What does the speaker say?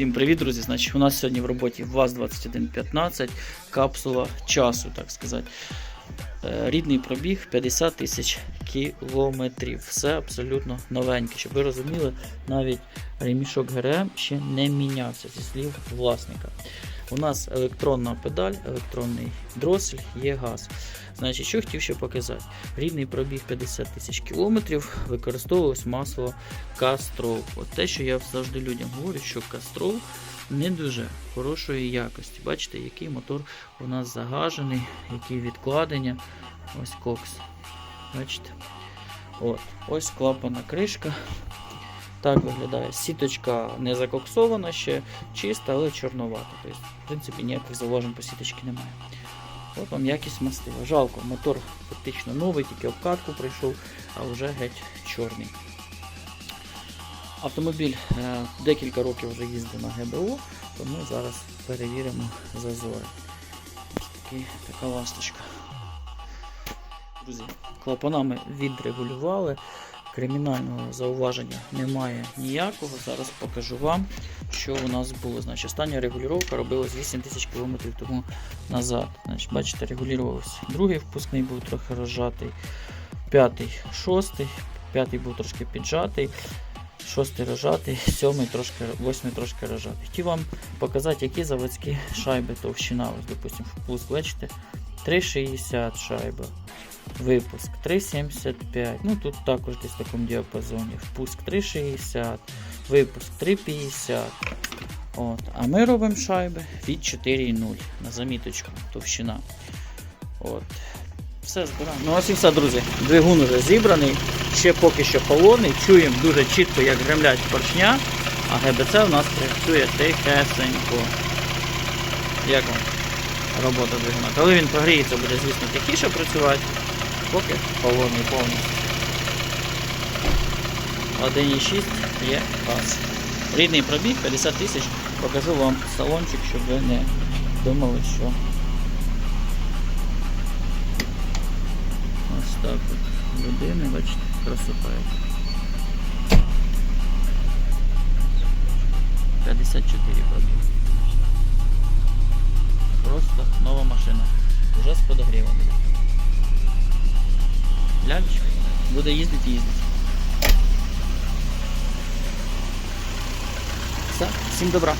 Всім привіт, друзі! Значить, у нас сьогодні в роботі ВАЗ-2115, капсула часу, так сказати. Е, Рідний пробіг 50 тисяч кілометрів. Все абсолютно новеньке. Щоб ви розуміли, навіть ремішок ГРМ ще не мінявся зі слів власника. У нас електронна педаль, електронний дросель, є газ. Значить, що хотів ще показати. Рідний пробіг 50 тисяч кілометрів, використовувалось масло Кастрол. От те, що я завжди людям говорю, що Кастрол не дуже хорошої якості. Бачите, який мотор у нас загажений, які відкладення. Ось кокс. Бачите? От. Ось клапана кришка. Так виглядає. Сіточка не закоксована ще, чиста, але чорновата. Тобто, в принципі, ніяких зауважень по сіточці немає. От вам якість мастила. Жалко, мотор фактично новий, тільки обкатку прийшов, а вже геть чорний. Автомобіль е, декілька років вже їздив на ГБО, тому зараз перевіримо зазори. Такий, така ласточка. Друзі, клапанами відрегулювали. Кримінального зауваження немає ніякого. Зараз покажу вам, що у нас було. Значить, остання регулювання робилась 8 тисяч км тому назад. Значить, бачите, регулювався. Другий впускний був трохи розжатий, п'ятий, шостий, п'ятий був трошки піджатий, шостий розжатий, сьомий трошки, восьмий трошки розжатий. Хотів вам показати, які заводські шайби товщина. Ось, допустимо, впуск, бачите, 3,60 шайба. Випуск 3,75. Ну тут також десь в такому діапазоні. Впуск 3,60, випуск 3,50. От. А ми робимо шайби від 4,0 на заміточку товщина. От. Все збираємо. Ну ось і все, друзі. Двигун уже зібраний, ще поки що холодний. Чуємо дуже чітко, як гремлять поршня, а ГБЦ у нас працює тихесенько. Як вам робота двигуна? Коли він прогріється, буде, звісно, тихіше працювати. Поки холодний повністю. 1,6 є газ. Рідний пробіг 50 тисяч. Покажу вам салончик, щоб ви не думали, що ось так от. Людини, бачите, красота. 54 пробіг. Просто нова машина. Уже з подогрівом. Лялечка. Буде їздити, їздити. Все, всім добра.